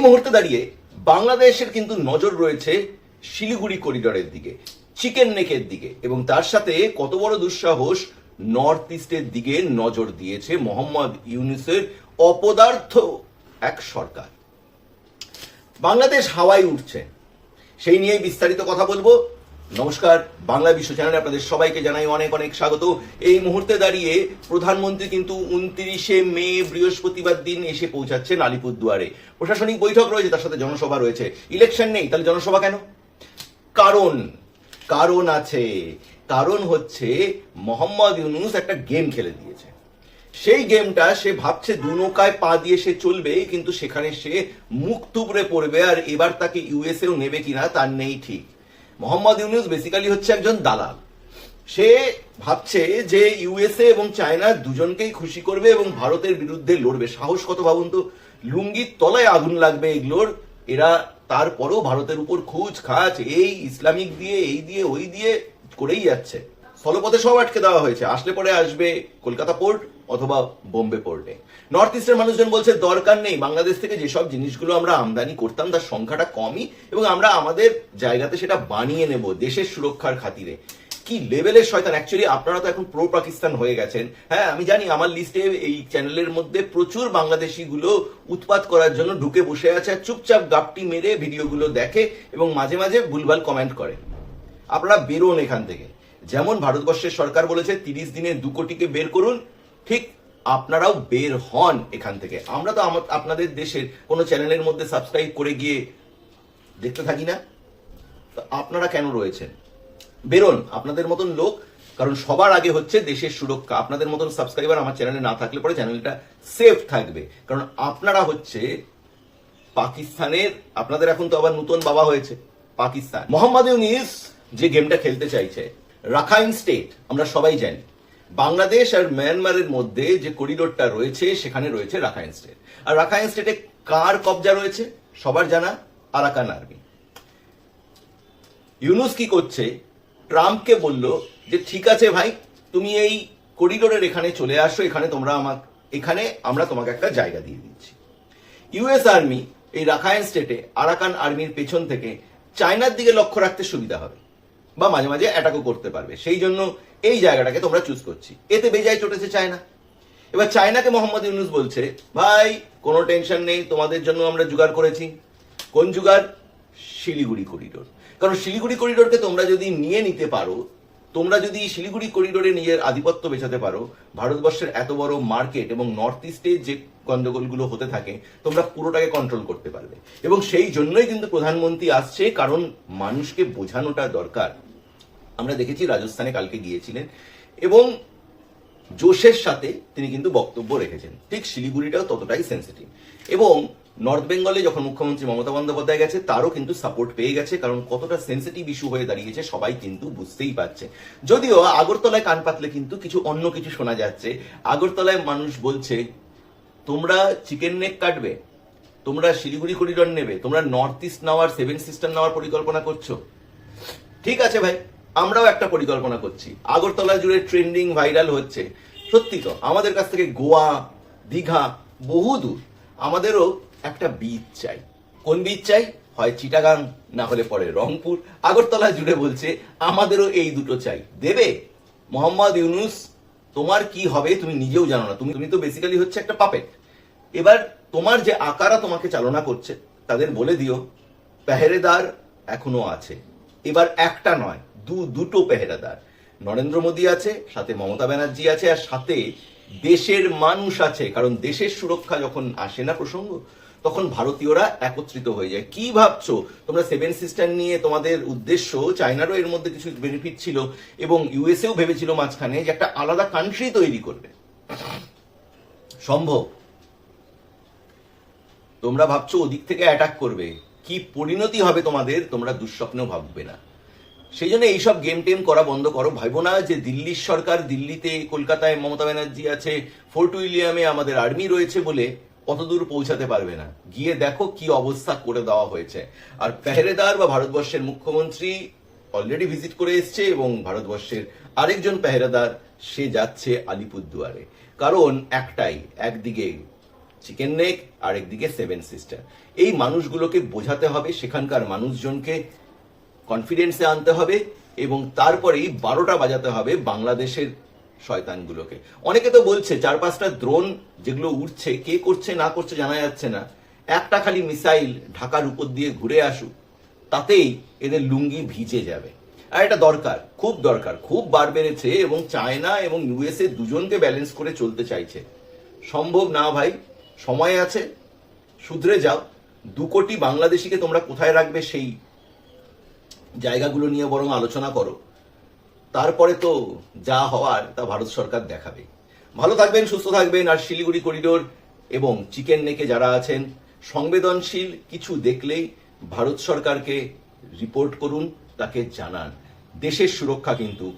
মুহূর্তে দাঁড়িয়ে বাংলাদেশের কিন্তু নজর রয়েছে শিলিগুড়ি করিডরের দিকে চিকেন নেকের দিকে এবং তার সাথে কত বড় দুঃসাহস নর্থ ইস্টের দিকে নজর দিয়েছে মোহাম্মদ ইউনিসের অপদার্থ এক সরকার। বাংলাদেশ হাওয়ায় উঠছে। সেই নিয়ে বিস্তারিত কথা বলব। নমস্কার, বাংলা বিশ্ব চ্যানেলে আপনাদের সবাইকে জানাই অনেক অনেক স্বাগত। এই মুহূর্তে দাঁড়িয়ে প্রধানমন্ত্রী কিন্তু উনত্রিশে মে বৃহস্পতিবার দিন এসে পৌঁছাচ্ছেন আলিপুরদুয়ারে। প্রশাসনিক বৈঠক রয়েছে, তার সাথে জনসভা রয়েছে। ইলেকশন নেই, তাহলে জনসভা কেন? কারণ কারণ আছে। কারণ হচ্ছে, মোহাম্মদ ইউনুস একটা গেম খেলে দিয়েছে। সেই গেমটা সে ভাবছে দু নৌকায় পা দিয়ে সে চলবে, কিন্তু সেখানে সে মুখ তুবড়ে পড়বে, আর এবার তাকে ইউএসএও নেবে কিনা, তার নেই ঠিক। মোহাম্মদ ইউনুস বেসিক্যালি হচ্ছে একজন দালাল। সে ভাবছে যে ইউএসএ এবং চায়না দুজনকেই খুশি করবে এবং ভারতের বিরুদ্ধে লড়বে। সাহস কত ভাবুন তো? লুঙ্গির তলায় আগুন লাগবে এগুলোর এরা তারপরও ভারতের উপর খুঁজ খাচ এই ইসলামিক দিয়ে, এই দিয়ে, ওই দিয়ে করেই যাচ্ছে। স্থলপথে সব আটকে দেওয়া হয়েছে। আসলে পরে আসবে কলকাতা পোর্ট। অথবা বোম্বে পোর্টে নর্থ ইস্টের মানুষজন বলছে, দরকার নেই। বাংলাদেশ থেকে যেসব জিনিসগুলো আমরা আমদানি করতাম, তার সংখ্যাটা কমই এবং আমরা আমাদের জায়গাতে সেটা বানিয়ে নেব দেশের সুরক্ষার খাতিরে। কি লেভেলের শয়তান? অ্যাকচুয়ালি আপনারা তো এখন প্রো পাকিস্তান হয়ে গেছেন। হ্যাঁ আমি জানি আমার লিস্টে এই চ্যানেলের মধ্যে প্রচুর বাংলাদেশি গুলো উৎপাত করার জন্য ঢুকে বসে আছে চুপচাপ গাপটি মেরে ভিডিওগুলো দেখে এবং মাঝে মাঝে ভুলভাল কমেন্ট করে। আপনারা বেরোন এখান থেকে। যেমন ভারতবর্ষের সরকার বলেছে, তিরিশ দিনে দু কোটিকে বের করুন ঠিক আপনারাও বের হন এখান থেকে। আমরা তো আপনাদের দেশের কোনো চ্যানেলের মধ্যে সাবস্ক্রাইব করে গিয়ে দেখতে থাকি না। তো আপনারা কেন রয়েছেন? বেরোন, আপনাদের মতন লোক, কারণ সবার আগে হচ্ছে দেশের সুরক্ষা। আপনাদের মতন সাবস্ক্রাইবার আমার চ্যানেলে না থাকলে পরে চ্যানেলটা সেফ থাকবে। কারণ আপনারা হচ্ছে পাকিস্তানের আপনাদের এখন তো আবার নতুন বাবা হয়েছে, পাকিস্তান। মোহাম্মদ ইউনিস যে গেমটা খেলতে চাইছে, রাখাইন স্টেট আমরা সবাই জানি। বাংলাদেশ আর মিয়ানমারের মধ্যে যে করিডোরটা রয়েছে, সেখানে রয়েছে রাখাইন স্টেট। আর রাখাইন স্টেটে কার কবজা রয়েছে, সবার জানা আরাকান আর্মি। ইউনুস কি করছে? ট্রাম্পকে বলল যে, ঠিক আছে ভাই, তুমি এই করিডোরের এখানে চলে আসো, এখানে তোমরা আমার এখানে আমরা তোমাকে একটা জায়গা দিয়ে দিচ্ছি। ইউএস আর্মি এই রাখাইন স্টেটে আরাকান আর্মির পেছন থেকে চায়নার দিকে লক্ষ্য রাখতে সুবিধা হবে। বা মাঝে মাঝে অ্যাটাকও করতে পারবে। সেই জন্য এই জায়গাটাকে তোমরা চুজ করছি। এতে বেজায় চটেছে চায়না। এবার চায়নাকে মোহাম্মদ ইউনুস বলছে, ভাই, কোনো টেনশন নেই, তোমাদের জন্য আমরা জোগাড় করেছি। কোন জোগাড়? শিলিগুড়ি করিডোর কারণ শিলিগুড়ি করিডোরকে তোমরা যদি নিয়ে নিতে পারো তোমরা যদি শিলিগুড়ি করিডোরে নিজের আধিপত্য বেচাতে পারো, ভারতবর্ষের এত বড় মার্কেট এবং নর্থ ইস্টে যে গন্ডগোলগুলো হতে থাকে, তোমরা পুরোটাকে কন্ট্রোল করতে পারবে। এবং সেই জন্যই কিন্তু প্রধানমন্ত্রী আসছে, কারণ মানুষকে বোঝানোটা দরকার। আমরা দেখেছি রাজস্থানে কালকে গিয়েছিলেন, এবং জোশের সাথে তিনি কিন্তু বক্তব্য রেখেছেন। ঠিক শিলিগুড়িটাও ততটাই সেন্সিটিভ এবং নর্থ বেঙ্গলে যখন মুখ্যমন্ত্রী মমতা বন্দ্যোপাধ্যায় গেছে, তারও কিন্তু সাপোর্ট পেয়ে গেছে, কারণ কতটা সেন্সিটিভ ইস্যু হয়ে দাঁড়িয়েছে সবাই কিন্তু বুঝতেই পারছে। যদিও আগরতলায় কান পাতলে কিন্তু কিছু অন্য কিছু শোনা যাচ্ছে। আগরতলায় মানুষ বলছে, তোমরা চিকেন নেক কাটবে, তোমরা শিলিগুড়ি করিডর নেবে, তোমরা নর্থ ইস্ট নেওয়ার সেভেন সিস্টার নেওয়ার পরিকল্পনা করছ। ঠিক আছে ভাই, আমরাও একটা পরিকল্পনা করছি। আগরতলা জুড়ে ট্রেন্ডিং ভাইরাল হচ্ছে। সত্যি তো, আমাদের কাছ থেকে গোয়া, দীঘা, বহু দূর। আমাদেরও একটা বীজ চাই। কোন বীজ চাই? হয় চিটাগাং, না হলে পরে রংপুর। আগরতলা জুড়ে বলছে, আমাদেরও এই দুটো চাই। দেবে? মোহাম্মদ ইউনুস, তোমার কি হবে তুমি নিজেও জানো না। তুমি তুমি তো বেসিক্যালি হচ্ছে একটা পাপেট এবার তোমার যে আকারা তোমাকে চালনা করছে, তাদের বলে দিও, পেহেরেদার এখনও আছে। এবার একটা নয়, দু, দুটো পেহেরাদার। নরেন্দ্র মোদী আছে, সাথে মমতা ব্যানার্জি আছে, আর সাথে দেশের মানুষ আছে, কারণ দেশের সুরক্ষা যখন আসে না প্রসঙ্গ, তখন ভারতীয়রা একত্রিত হয়ে যায়। কি ভাবছ? তোমরা সেভেন সিস্টার নিয়ে তোমাদের উদ্দেশ্য চায়নারও এর মধ্যে কিছু বেনিফিট ছিল এবং ইউএসএও ভেবেছিল মাঝখানে যে একটা আলাদা কান্ট্রি তৈরি করবে। সম্ভব? তোমরা ভাবছ ওদিক থেকে অ্যাটাক করবে। কি পরিণতি হবে তোমাদের, তোমরা দুঃস্বপ্নেও ভাববে না। সেই জন্য এইসব গেম টেম করা বন্ধ করো। ভাইবো না যে দিল্লির সরকার দিল্লিতে কলকাতায় মমতা ব্যানার্জি আছে ফোর্ট উইলিয়ামে আমাদের আর্মি রয়েছে বলে কতদূর পৌঁছাতে পারবে না। গিয়ে দেখো কি অবস্থা করে দেওয়া হয়েছে। আর পেহরেদার বা ভারতবর্ষের মুখ্যমন্ত্রী অলরেডি ভিজিট করে এসছে এবং ভারতবর্ষের আরেকজন পেহরেদার, সে যাচ্ছে আলিপুরদুয়ারে। কারণ একটাই, একদিকে চিকেন নেক আর একদিকে সেভেন সিস্টার এই মানুষগুলোকে বোঝাতে হবে সেখানকার মানুষজনকে কনফিডেন্সে আনতে হবে এবং তারপরেই বারোটা বাজাতে হবে বাংলাদেশের শয়তানগুলোকে। অনেকে তো বলছে চার পাঁচটা দ্রোন যেগুলো উঠছে কে করছে, না করছে জানা যাচ্ছে না। একটা খালি মিসাইল ঢাকার উপর দিয়ে ঘুরে আসুক, তাতেই এদের লুঙ্গি ভিজে যাবে। আর এটা দরকার, খুব দরকার, খুব বার বেড়েছে এবং চায়না এবং ইউএসএ দুজনকে ব্যালেন্স করে চলতে চাইছে। সম্ভব না ভাই, সময় আছে, শুধরে যাও। দু কোটি বাংলাদেশিকে তোমরা কোথায় রাখবে সেই জায়গাগুলো নিয়ে বরং আলোচনা করো। তারপরে তো যা হওয়ার তা ভারত সরকার দেখাবে। ভালো থাকবেন, সুস্থ থাকবেন, আর শিলিগুড়ি করিডোর এবং চিকেন নেকে যারা আছেন, সংবেদনশীল কিছু দেখলেই ভারত সরকারকে রিপোর্ট করুন, তাকে জানান। দেশের সুরক্ষা কিন্তু